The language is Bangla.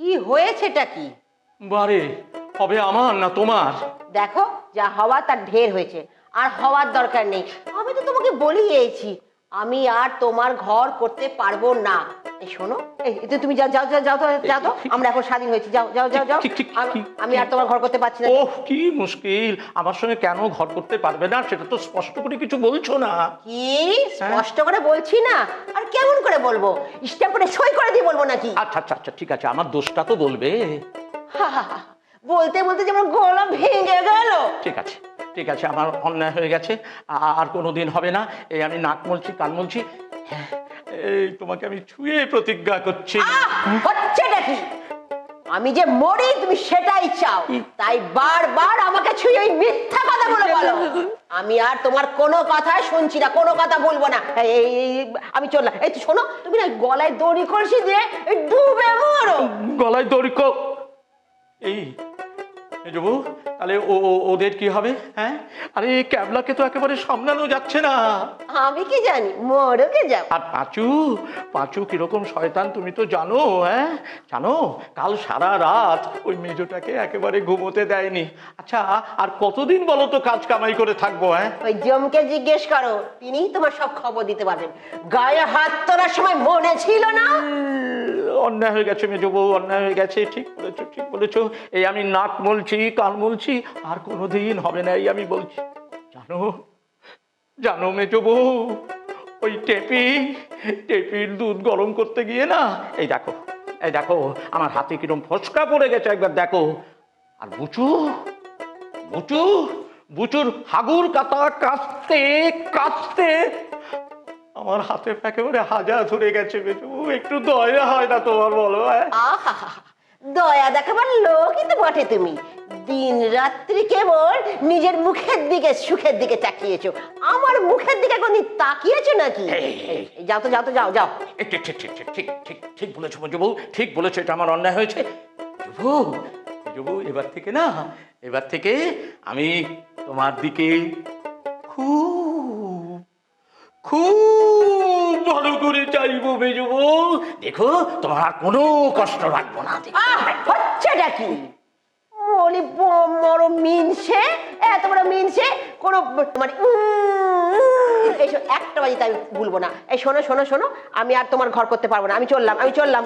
কি হয়েছেটা কি? বারে হবে আমার না তোমার? দেখো যা হওয়া তার ঢের হয়েছে আর হওয়ার দরকার নেই। আমি তো তোমাকে বলিয়েছি। আমি আর তোমার ঘর করতে পারব না। এই শোনো এই এই তো তুমি যাও যাও যাও যাও তো যাও তো। আমরা এখন স্বাধীন হয়েছি যাও যাও যাও যাও। ঠিক, ঠিক, ঠিক, আমি- ঠিক, আমি আর তোমার ঘর করতে পারছি না। ওহ কি মুশকিল। আমার সঙ্গে কেন ঘর করতে পারবে না সেটা তো স্পষ্ট করে কিছু বলছো না। কি? স্পষ্ট করে বলছি না? আর কেমন করে বলব? স্ট্যাম্প করে সই করে দিয়ে বলব নাকি? আচ্ছা আচ্ছা আচ্ছা ঠিক আছে আমার দোষটা তো বলবে। হা, হা, হা। বলতে বলতে যেমন গলা ভেঙে গেল। ঠিক আছে। ঠিক আছে আমার অন্যায় হয়ে গেছে আর কোনো দিন হবে না। এই আমি নাক মলছি কান মলছি। এই তোমাকে আমি ছুঁয়ে প্রতিজ্ঞা করছি। হচ্ছেটা কি আমি যে মরি তুমি সেটাই চাও। তাই বারবার আমাকে ছুঁয়ে ওই মিথ্যা কথা বলে। বলো আমি আর তোমার কোনো কথাই শুনছি না কোনো কথা বলব না। এই, আমি চললাম এই শোনো তুমি না গলায় দড়ি কলসি দিয়ে এই ডুবে মরো। গলায় দড়ি কো এই যাব তাহলে ও ও- ওদের কি হবে? হ্যাঁ? আরে ক্যাবলাকে তো একেবারে সামলানো যাচ্ছে না। আমি কি জানি? মরকে যাও আর পাঁচু পাঁচু কীরকম শয়তান তুমি তো জানো হ্যাঁ? জানো কাল সারা রাত ওই মেজোটাকে একেবারে ঘুমোতে দেয়নি। আচ্ছা আর কতদিন বলো তো কাজ কামাই করে থাকব হ্যাঁ? ওই জমকে জিজ্ঞেস করো তিনিই তোমার সব খবর দিতে পারবেন। গায়ে হাত তোলার সময় মনে ছিল না? অন্যায় হয়ে গেছে, মেজো বউ, অন্যায় হয়ে গেছে, ঠিক বলেছ ঠিক বলেছ। এই আমি নাক মলছি, কান মলছি, আর কোনোদিন হবে না এই আমি বলছি। জানো জানো মেজো বউ, ওই টেপি, টেপির দুধ গরম করতে গিয়ে না, এই দেখো এই দেখো, আমার হাতে কিরম ফসকা পড়ে গেছে, একবার দেখো। আর বুচু বুচু, বুচুর হাগুর কাতা কাঁচতে কাঁচতে আমার হাতে একেবারে হাজা ধরে গেছে বেটু একটু দয়া হয় না তোমার বলো হ্যাঁ? আহা দয়া দেখাবার লোকই তো বটে তুমি। দিন রাত্রি কেবল নিজের মুখের দিকে সুখের দিকে তাকিয়েছো। আমার মুখের দিকে কোনদিন তাকিয়েছো নাকি? যাও তো যাও তো যাও যাও। ঠিক ঠিক ঠিক ঠিক ঠিক ঠিক ঠিক বলেছ মঞ্জুবু ঠিক বলেছ এটা আমার অন্যায় হয়েছে। যুবু যুবু এবার থেকে না এবার থেকে আমি তোমার দিকে খুব খুব ভালো করে চাইব মেজবু দেখো, তোমার আর কোনো কষ্ট রাখব না। হচ্ছেটা কি? বড় মিনছে, এত বড় মিনছে মানে একটা বাজিতে আমি ভুলবো না। এই শোনো শোনো শোনো, আমি আর তোমার ঘর করতে পারব না। আমি চললাম আমি চললাম।